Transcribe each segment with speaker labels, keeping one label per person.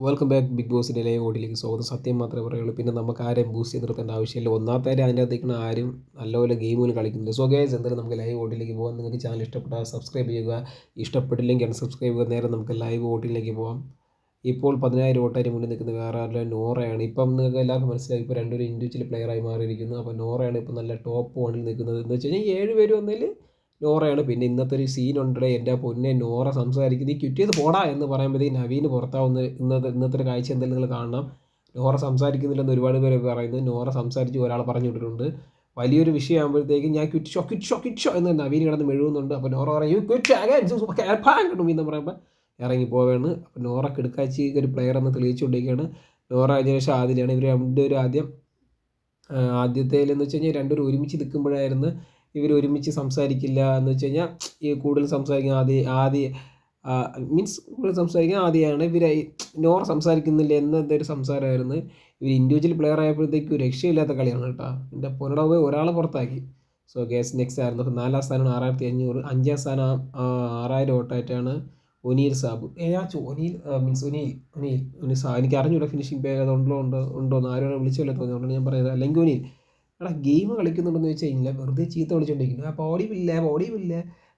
Speaker 1: Welcome back big ബോസിന്റെ live ഓടിലേക്ക് സ്വാഗതം. സത്യം മാത്രമേ പറയുള്ളൂ. പിന്നെ നമുക്ക് ആരെയും ബൂസ്റ്റ് ചെയ്ത് നിർത്തേണ്ട ആവശ്യമില്ല. ഒന്നാമത്തെ കാര്യം അതിന്റെ അകത്തേക്കാണ് ആരും നല്ലപോലെ ഗെയിമുകൾ കളിക്കുന്നില്ല. സോ ഗേസ് എന്തായാലും നമുക്ക് ലൈവ് ഓട്ടിലേക്ക് പോകാം നിങ്ങൾക്ക് ചാനൽ ഇഷ്ടപ്പെട്ടാൽ സബ്സ്ക്രൈബ് ചെയ്യുക. ഇഷ്ടപ്പെട്ടില്ലെങ്കിൽ അൺസബ്സ്ക്രൈബ് ചെയ്യുക. നേരെ നമുക്ക് ലൈവ് ഓട്ടിലേക്ക് പോകാം ഇപ്പോൾ പതിനായിരം വോട്ടായി മുന്നിൽ നിൽക്കുന്ന വേറെ ആരുടെ? നോറയാണ്. ഇപ്പം നിങ്ങൾക്ക് എല്ലാവർക്കും മനസ്സിലായി. ഇപ്പോൾ രണ്ടൊരു ഇൻഡിവിജ്വൽ പ്ലെയറായി മാറിയിരിക്കുന്നു. അപ്പോൾ നോറയാണ് ഇപ്പോൾ നല്ല ടോപ്പ് വണ്ണിൽ നിൽക്കുന്നത്. എന്ന് വെച്ച് കഴിഞ്ഞാൽ ഏഴ് പേര് വന്നതിൽ നോറയാണ്. പിന്നെ ഇന്നത്തെ ഒരു സീൻ ഉണ്ട് എന്റെ പൊന്നെ നോറ സംസാരിക്കുന്നത് ഈ ക്വിറ്റ് ചെയ്ത് പോടാ എന്ന് പറയുമ്പോഴത്തേക്ക് നവീന് പുറത്താവുന്ന ഇന്നത്തെ ഇന്നത്തെ ഒരു കാഴ്ച എന്തായാലും നിങ്ങൾ കാണണം. നോറ സംസാരിക്കുന്നില്ലെന്ന് ഒരുപാട് പേര് പറയുന്നത് നോറ സംസാരിച്ച് ഒരാൾ പറഞ്ഞു വിട്ടിട്ടുണ്ട് വലിയൊരു വിഷയമാകുമ്പോഴത്തേക്കും ഞാൻ ക്വിറ്റ് ക്വിറ്റ് ഷോ എന്ന് നവീൻ കിടന്ന് മെഴുകുന്നുണ്ട്. അപ്പോൾ നോറ പറയും ക്വിറ്റ് എന്ന് പറയുമ്പോൾ ഇറങ്ങി പോവുകയാണ് അപ്പോൾ നോറ കിടക്കാച്ചി ഒരു പ്ലെയർ എന്ന് തെളിയിച്ചുകൊണ്ടിരിക്കുകയാണ്. നോറ അതിനുശേഷം ആദ്യമാണ് ഇവർ രണ്ടുപേരും ആദ്യം ആദ്യത്തേലെന്ന് വെച്ച് കഴിഞ്ഞാൽ രണ്ടുപേരും ഒരുമിച്ച് നിൽക്കുമ്പോഴായിരുന്നു ഇവർ ഒരുമിച്ച് സംസാരിക്കില്ല എന്ന് വെച്ച് കഴിഞ്ഞാൽ ഈ കൂടുതൽ സംസാരിക്കുന്ന ആദ്യ ആദ്യ മീൻസ് കൂടുതൽ സംസാരിക്കുന്ന ആദ്യമാണ് ഇവർ നോർ സംസാരിക്കുന്നില്ല എന്നതൊരു സംസാരമായിരുന്നു. ഇവർ ഇൻഡിവിജ്വൽ പ്ലെയർ ആയപ്പോഴത്തേക്കും രക്ഷയില്ലാത്ത കളിയാണ് കേട്ടോ. എന്റെ പൊന്നടവ് ഒരാളെ പുറത്താക്കി. സോ ഗേസ് നെക്സ്റ്റ് ആയിരുന്നു. അപ്പോൾ നാലാം സ്ഥാനമാണ് ആറായിരത്തി അഞ്ഞൂറ് അഞ്ചാം സ്ഥാനം ആറായിരം ഓട്ടായിട്ടാണ് O'Neil Sabu. ഏതാച്ചു O'Neil means O'Neil O'Neil O'Neil സാ എനിക്ക് അറിഞ്ഞൂടാ ഫിനിഷിംഗ് പേ അതുണ്ടോ ഉണ്ടോ ഉണ്ടോ എന്ന്. ആരോടെ വിളിച്ചല്ലോ തോന്നിയോണ്ട് ഞാൻ പറയുന്നത് അല്ലെങ്കിൽ ഒനീൽ. എടാ ഗെയിം കളിക്കുന്നുണ്ടെന്ന് വെച്ച് കഴിഞ്ഞാൽ വെറുതെ ചീത്ത വിളിച്ചുകൊണ്ടിരിക്കുന്നു ആ ബോഡിയില്ല ബോഡിയില്ല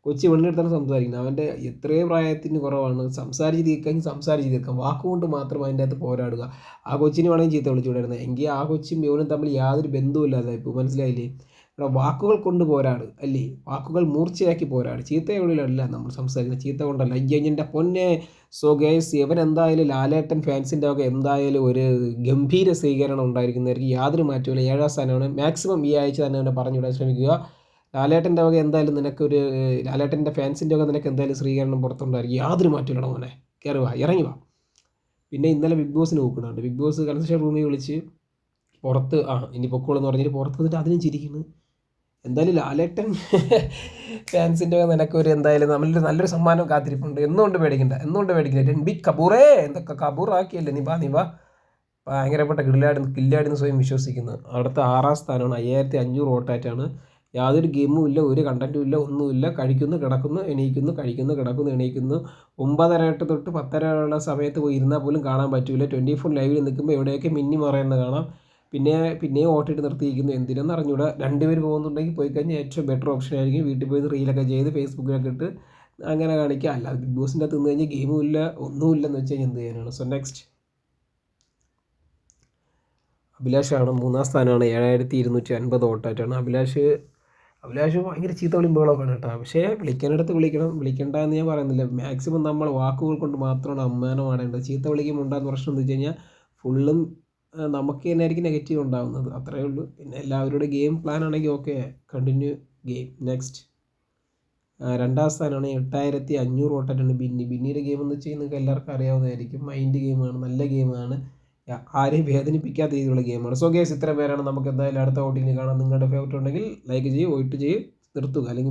Speaker 1: കൊച്ചി വെണ്ണെടുത്താണ് സംസാരിക്കുന്നത്. അവന്റെ എത്രയോ പ്രായത്തിന് കുറവാണ്. സംസാരിച്ച് തീർക്കാൻ സംസാരിച്ച് തീർക്കാം വാക്കുകൊണ്ട് മാത്രം അതിന്റെ അകത്ത് പോരാടുക. ആ കൊച്ചിനെ വേണമെങ്കിൽ ചീത്ത വിളിച്ചുകൊണ്ടിരുന്നത് എങ്കിൽ ആ കൊച്ചും ഇവനും തമ്മിൽ യാതൊരു ബന്ധവുമില്ലാതെ ഇപ്പോൾ മനസ്സിലായില്ലേ? ഇവിടെ വാക്കുകൾ കൊണ്ട് പോരാട് അല്ലേ? വാക്കുകൾ മൂർച്ചയാക്കി പോരാട്. ചീത്തയോടിലല്ല നമ്മൾ സംസാരിക്കുന്നത്. ചീത്ത കൊണ്ടല്ല. അയ്യഞ്ഞന്റെ പൊന്നെ. സോ ഗേസ് ഇവരെന്തായാലും ലാലേട്ടൻ ഫാൻസിന്റെ ഒക്കെ എന്തായാലും ഒരു ഗംഭീര സ്വീകരണം ഉണ്ടായിരിക്കുന്നവർക്ക് യാതൊരു മാറ്റമില്ല ഏഴാം സ്ഥാനമാണ്. മാക്സിമം ഈ ആഴ്ച തന്നെ അവനെ പറഞ്ഞുവിടാൻ ശ്രമിക്കുക. ലാലേട്ടന്റെ വക എന്തായാലും നിനക്കൊരു ലാലേട്ടന്റെ ഫാൻസിന്റെ വക നിനക്ക് എന്തായാലും സ്ത്രീകരണം പുറത്തുണ്ടായിരിക്കും. യാതൊരു മാറ്റമില്ല മോനെ. കയറി വാ ഇറങ്ങി വാ. പിന്നെ ഇന്നലെ ബിഗ് ബോസിന് നോക്കുന്നുണ്ട് ബിഗ് ബോസ് കൺസെഷൻ റൂമിൽ വിളിച്ച് പുറത്ത് ആ ഇനി പൊക്കോളെന്ന് പറഞ്ഞിട്ട് പുറത്ത് വന്നിട്ട് അതിനും ചിരിക്കുന്നു. എന്തായാലും ലാലേട്ടൻ ഫാൻസിന്റെ നിനക്കൊരു എന്തായാലും നമ്മളൊരു നല്ലൊരു സമ്മാനം കാത്തിരിപ്പുണ്ട്. എന്നുകൊണ്ട് പേടിക്കണ്ട എന്നുകൊണ്ട് പേടിക്കണ്ട. ബിഗ് കപൂറേ എന്തൊക്കെ കപൂറാക്കിയല്ലേ. നീ വാ നീ വാ. ഭയങ്കരപ്പെട്ട കില്ലാടി കില്ലാടിന്ന് സ്വയം വിശ്വസിക്കുന്നത് അടുത്ത ആറാം സ്ഥാനമാണ് അയ്യായിരത്തി അഞ്ഞൂറ് വോട്ടായിട്ടാണ് യാതൊരു ഗെയിമും ഇല്ല ഒരു കണ്ടന്റും ഇല്ല ഒന്നുമില്ല കഴിക്കുന്നു കിടക്കുന്നു എണീക്കുന്നു കഴിക്കുന്നു കിടക്കുന്നു എണീക്കുന്നു. ഒമ്പതര തൊട്ട് പത്തര ഉള്ള സമയത്ത് പോയി ഇരുന്നാൽ പോലും കാണാൻ പറ്റില്ല ട്വന്റി ഫോർ ലൈവിൽ നിൽക്കുമ്പോൾ എവിടെയൊക്കെ മിന്നി മറയുന്നത് കാണാം. പിന്നെ പിന്നെയും ഓട്ടിട്ട് നിർത്തിയിരിക്കുന്നു. എന്തിനെന്ന് അറിഞ്ഞൂടാ. രണ്ടുപേർ പോകുന്നുണ്ടെങ്കിൽ പോയി കഴിഞ്ഞാൽ ഏറ്റവും ബെറ്റർ ഓപ്ഷൻ ആയിരിക്കും വീട്ടിൽ പോയി റീലൊക്കെ ചെയ്ത് ഫേസ്ബുക്കിലൊക്കെ ഇട്ട് അങ്ങനെ കാണിക്കുക. അല്ല ബിഗ് ബോസിന്റെ അകത്ത് നിന്ന് കഴിഞ്ഞാൽ ഗെയിമും ഇല്ല ഒന്നുമില്ലെന്ന് വെച്ച് കഴിഞ്ഞാൽ എന്ത് ചെയ്യാനാണ്? സോ നെക്സ്റ്റ് അഭിലാഷാണ് മൂന്നാം സ്ഥാനമാണ്. ഏഴായിരത്തി ഇരുന്നൂറ്റി അൻപത് ഓട്ടായിട്ടാണ് അഭിലാഷ് അഭിലാഷ് ഭയങ്കര ചീത്ത വിളിമ്പുകളൊക്കെയാണ് കേട്ടോ. പക്ഷേ വിളിക്കേണ്ടടുത്ത് വിളിക്കണം. വിളിക്കണ്ട എന്ന് ഞാൻ പറയുന്നില്ല. മാക്സിമം നമ്മൾ വാക്കുകൾ കൊണ്ട് മാത്രമാണ് അമ്മാനം ആടേണ്ടത്. ചീത്ത വിളിക്കുമ്പോൾ ഉണ്ടാകുന്ന പ്രശ്നം എന്ന് വെച്ച് കഴിഞ്ഞാൽ ഫുള്ളും നമുക്ക് തന്നെ ആയിരിക്കും നെഗറ്റീവ് ഉണ്ടാകുന്നത് അത്രയേ ഉള്ളൂ. പിന്നെ എല്ലാവരുടെ ഗെയിം പ്ലാൻ ആണെങ്കിൽ ഓക്കെ കണ്ടിന്യൂ ഗെയിം നെക്സ്റ്റ് രണ്ടാം സ്ഥാനമാണ് എട്ടായിരത്തി അഞ്ഞൂറ് വോട്ടായിട്ടാണ് ബിന്നി. ബിന്നിയുടെ ഗെയിം എന്ന് വെച്ച് കഴിഞ്ഞാൽ നിങ്ങൾക്ക് എല്ലാവർക്കും അറിയാവുന്നതായിരിക്കും. മൈൻഡ് ഗെയിമാണ് നല്ല ഗെയിമാണ് ആരെയും വേദനിപ്പിക്കാത്ത രീതിയിലുള്ള ഗെയിമാണ് സോ ഗേസ് ഇത്ര പേരാണ്. നമുക്ക് എന്തായാലും അടുത്ത ഓട്ടിങ്ങിൽ കാണാം. നിങ്ങളുടെ ഫേവറേറ്റ് ഉണ്ടെങ്കിൽ ലൈക്ക് ചെയ്യും വോട്ട് ചെയ്യും നിർത്തുക. അല്ലെങ്കിൽ